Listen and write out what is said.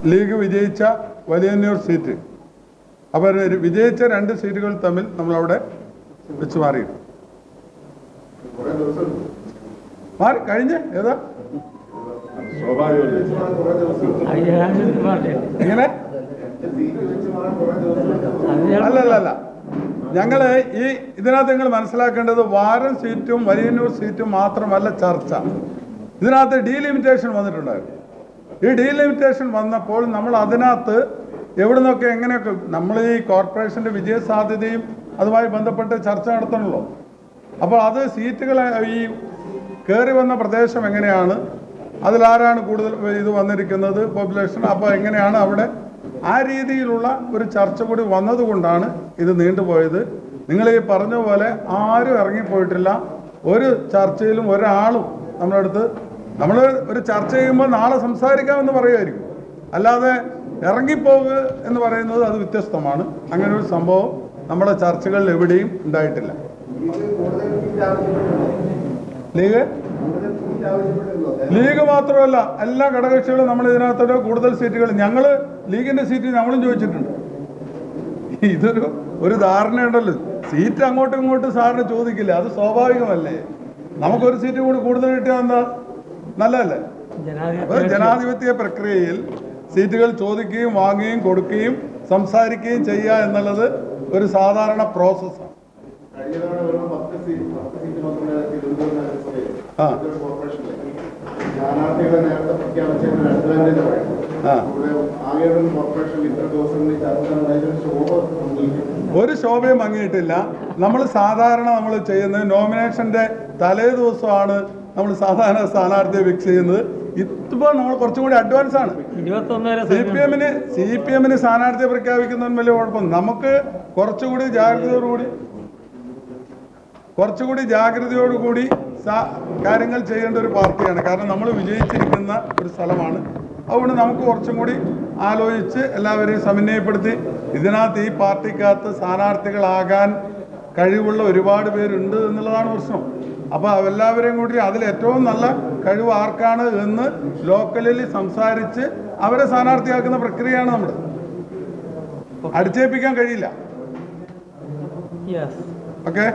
League വിജയിച്ച Valiyannur seat. അപ്പോൾ വിജയിച്ച രണ്ട് സീറ്റുകൾ തമ്മിൽ നമ്മളവിടെ വെച്ച് മാറി. മാറി കഴിഞ്ഞ്? ഏതാ? ഇങ്ങനെ അല്ലല്ല അല്ല ഞങ്ങൾ ഈ ഇതിനകത്ത് നിങ്ങൾ മനസ്സിലാക്കേണ്ടത് വാരം സീറ്റും വലിയന്നൂർ സീറ്റും മാത്രമല്ല ചർച്ച. ഇതിനകത്ത് ഡീലിമിറ്റേഷൻ വന്നിട്ടുണ്ടായിരുന്നു. ഈ ഡീലിമിറ്റേഷൻ വന്നപ്പോൾ നമ്മൾ അതിനകത്ത് എവിടെ നിന്നൊക്കെ എങ്ങനെയൊക്കെ നമ്മൾ ഈ കോർപ്പറേഷന്റെ വിജയസാധ്യതയും അതുമായി ബന്ധപ്പെട്ട് ചർച്ച നടത്തണമല്ലോ. അപ്പോൾ അത് സീറ്റുകൾ ഈ കയറി വന്ന പ്രദേശം എങ്ങനെയാണ്? അതിലാരാണ് കൂടുതൽ ഇത് വന്നിരിക്കുന്നത്? പോപ്പുലേഷൻ അപ്പോൾ എങ്ങനെയാണ് അവിടെ? ആ രീതിയിലുള്ള ഒരു ചർച്ച കൂടി വന്നതുകൊണ്ടാണ് ഇത് നീണ്ടുപോയത്. നിങ്ങൾ ഈ പറഞ്ഞ പോലെ ആരും ഇറങ്ങിപ്പോയിട്ടില്ല. ഒരു ചർച്ചയിലും ഒരാളും നമ്മുടെ അടുത്ത് നമ്മൾ ഒരു ചർച്ച ചെയ്യുമ്പോൾ നാളെ സംസാരിക്കാമെന്ന് പറയുമായിരിക്കും. അല്ലാതെ ഇറങ്ങിപ്പോകുക എന്ന് പറയുന്നത് അത് വ്യത്യസ്തമാണ്. അങ്ങനെ ഒരു സംഭവം നമ്മുടെ ചർച്ചകളിൽ എവിടെയും ഉണ്ടായിട്ടില്ല. ലീഗ്? ലീഗ് മാത്രമല്ല എല്ലാ ഘടകകക്ഷികളും നമ്മൾ ഇതിനകത്തൊരു കൂടുതൽ സീറ്റുകൾ. ഞങ്ങൾ ലീഗിന്റെ സീറ്റ് നമ്മളും ചോദിച്ചിട്ടുണ്ട്. ഇതൊരു ഒരു ധാരണയുണ്ടല്ലോ. സീറ്റ് അങ്ങോട്ടും ഇങ്ങോട്ടും സാറിന് ചോദിക്കില്ല. അത് സ്വാഭാവികമല്ലേ? നമുക്കൊരു സീറ്റ് കൂടി കൂടുതൽ കിട്ടിയാൽ എന്താ? നല്ലതല്ലേ? ജനാധിപത്യ പ്രക്രിയയിൽ സീറ്റുകൾ ചോദിക്കുകയും വാങ്ങുകയും കൊടുക്കുകയും സംസാരിക്കുകയും ചെയ്യുക എന്നുള്ളത് ഒരു സാധാരണ പ്രോസസ്സാണ് ആ. സ്ഥാനാർത്ഥികളെ നേരത്തെ പ്രഖ്യാപിച്ചതിന് അടുത്ത് തന്നെ ഒരു ശോഭയും മങ്ങിയിട്ടില്ല നമ്മൾ സാധാരണ നമ്മൾ ചെയ്യുന്നത് നോമിനേഷന്റെ തലേ ദിവസമാണ് നമ്മൾ സാധാരണ സ്ഥാനാർത്ഥിയെ ഫിക്സ് ചെയ്യുന്നത്. ഇപ്പോൾ നമ്മൾ കുറച്ചും കൂടി അഡ്വാൻസ് ആണ്. സി പി എമ്മിന് സി പി എമ്മിന് സ്ഥാനാർത്ഥിയെ പ്രഖ്യാപിക്കുന്നതിന് വലിയ കുഴപ്പം നമുക്ക് കുറച്ചുകൂടി ജാഗ്രതയോടുകൂടി കുറച്ചുകൂടി ജാഗ്രതയോടുകൂടി കാര്യങ്ങൾ ചെയ്യേണ്ട ഒരു പാർട്ടിയാണ്. കാരണം നമ്മൾ വിജയിച്ചിരിക്കുന്ന ഒരു സ്ഥലമാണ്. അതുകൊണ്ട് നമുക്ക് കുറച്ചും കൂടി ആലോചിച്ച് എല്ലാവരെയും സമന്വയപ്പെടുത്തി ഇതിനകത്ത് ഈ പാർട്ടിക്കകത്ത് സ്ഥാനാർത്ഥികളാകാൻ കഴിവുള്ള ഒരുപാട് പേരുണ്ട് എന്നുള്ളതാണ് പ്രശ്നം. അപ്പോൾ എല്ലാവരെയും കൂടി അതിൽ ഏറ്റവും നല്ല കഴിവ് ആർക്കാണ് എന്ന് ലോക്കലിൽ സംസാരിച്ച് അവരെ സ്ഥാനാർത്ഥിയാക്കുന്ന പ്രക്രിയയാണ് നമ്മുടെ. അടിച്ചേൽപ്പിക്കാൻ കഴിയില്ല. ഓക്കെ